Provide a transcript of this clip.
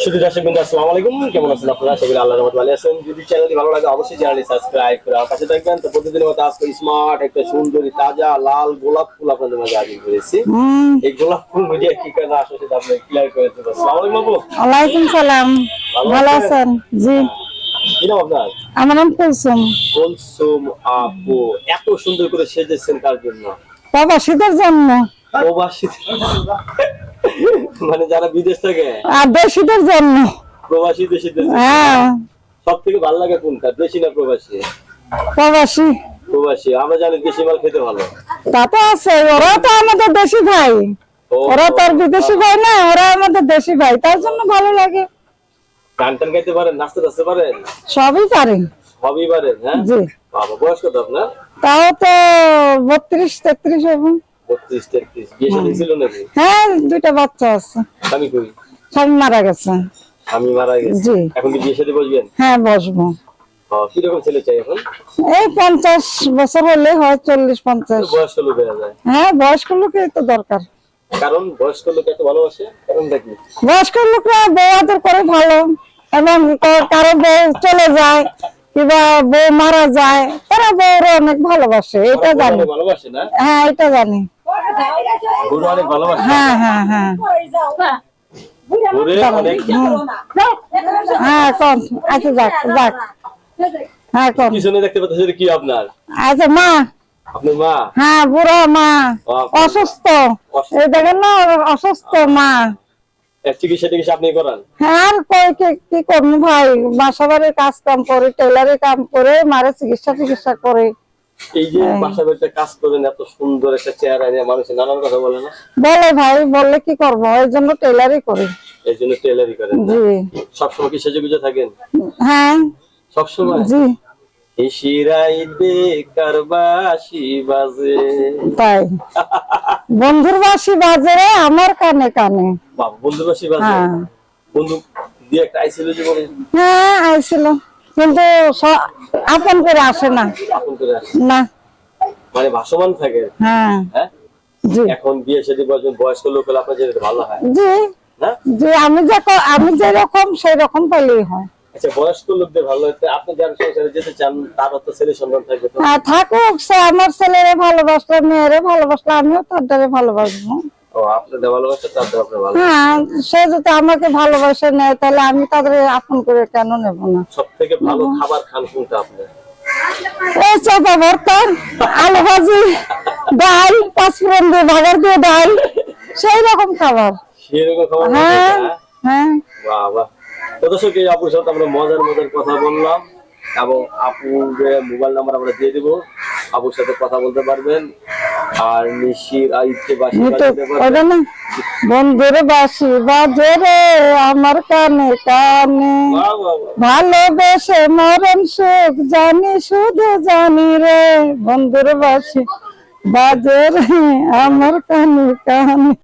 শুধু দর্শক বন্ধু আসসালামু আলাইকুম। কেমন আছেন আপনারা? আশা আল্লাহর রহমতে ভালো আছেন। যদি চ্যানেলটি ভালো লাগে অবশ্যই চ্যানেলটি সাবস্ক্রাইব করে আমার পাশে থাকবেন। তো প্রতিদিনের মতো আজকে স্মার্ট একটা সুন্দরী তাজা লাল গোলাপ ফুল আপনাদের মাঝে হাজির করেছি। এই গোলাপ ফুল মিডিয়া কি কারণে আসলে সেটা আপনি ক্লিয়ার করে দেবেন আসসালামু আলাইকুম আপু। ওয়ালাইকুম সালাম। ভালো আছেন? জি। নাম আমার নাম কুলসুম। কুলসুম আপু এত সুন্দর করে সেজেছেন কার জন্য? প্রবাসীদের জন্য। প্রবাসী মানে যারা বিদেশ থেকে? আর জন্য। প্রবাসী হ্যাঁ। ভালো লাগে কোনটা? দেশি না প্রবাসী? প্রবাসী। প্রবাসী। আমরা জানি দেশি মাল খেতে ভালো। তা তো আছে। ওরা তো আমাদের দেশি ভাই। ওরা তো আর বিদেশি ভাই না ওরা আমাদের দেশি ভাই। তার জন্য ভালো লাগে। গান টান গাইতে পারেন নাচতে নাচতে পারেন? সবই পারেন। সবই পারেন হ্যাঁ? জি। বাবা বয়স কত আপনার? তাও তো বত্রিশ তেত্রিশ এবং 32 33 বিয়ে নাকি? হ্যাঁ দুইটা বাচ্চা আছে। স্বামী কই? স্বামী মারা গেছে। স্বামী মারা গেছে? এখন কি বিয়ে শাদী বসবেন? হ্যাঁ বসবো। বয়স্ক লোক হ্যাঁ, বউ আদর করে ভালো। এবং কারও বউ চলে যায় কিবা বউ মারা যায় তারা বউরে অনেক ভালোবাসে এটা জানি। ভালোবাসে না? হ্যাঁ এটা জানি। গরু অনেক ভালোবাসে? হ্যাঁ হ্যাঁ হ্যাঁ। হ্যাঁ কন আচ্ছা যাক যাক। হ্যাঁ কন পিছনে দেখতে পাচ্ছেন? কি আপনার? আচ্ছা মা। আপনার মা? হ্যাঁ বুড়া মা। অসুস্থ। এই দেখেন না অসুস্থ মা। চিকিৎসা টিকিৎসা আপনি করান? হ্যাঁ কি- কি করব ভাই? বাসা বাড়ির কাজ কাম করে টেলারের কাম করে মারে চিকিৎসা চিকিৎসা করে। এই যে হ্যাঁ। বাসা বাড়িতে কাজ করেন এত সুন্দর একটা চেহারা নিয়ে মানুষের নানান কথা বলে না? বলে ভাই বললে কি করব? এই জন্য টেলারই করি। এই জন্য টেলারি করেন জি। সবসময় কি সেজে গুজে থাকেন? হ্যাঁ। সবসময়? জি। কারবাসি বাজে। তাই। বন্ধুর বাসি বাজে আমার কানে কানে। বাবা বাসি বাজে? হ্যাঁ। বন্ধু দিয়ে একটা আইছিল হ্যাঁ আইছিল। কিন্তু আপন করে আসে না। না। মানে ভাসমান থাকে। হ্যাঁ। হ্যাঁ? এখন বিয়ে শাদী বয়স বয়স্ক লোক হলে আপনার যেতে ভালো হয়। জি। জি আমি যে আমি যেরকম সেই রকম পেলেই হয়। আচ্ছা বয়স্ক লোকদের ভালো হতে আপনি যার সংসারে যেতে চান তারও তো ছেলে সন্তান থাকবে তো? আর থাকুক সে আমার ছেলেরে ভালোবাসলো মেয়েরে ভালোবাসলো আমিও তার দ্বারে ভালোবাসবো। হ্যাঁ সে যদি আমাকে ভালোবাসে নেয় তাহলে আমি তাদের আপন করে কেন নেব না? সব থেকে ভালো খাবার খান কোনটা আপনার এই চাপা ভর্তা আলু ভাজি ডাল পাঁচফোড়ন দিয়ে ভাগার দিয়ে ডাল সেই রকম খাবার। হ্যাঁ হ্যাঁ? হ্যাঁ। দর্শক এই আপুর সাথে আমরা মজার মজার কথা বললাম। এবং আপুর মোবাইল নাম্বার আমরা দিয়ে দিব আপুর সাথে কথা বলতে পারবেন। আর মিশির আইতে বাসি বাজাতে না বন্ধুর বাসি বাজে রে আমার কানে কানে। ভালোবেসে মরণ সুখ জানি শুধু জানি রে বন্ধুর বাসি বাজে রে আমার কানে কানে।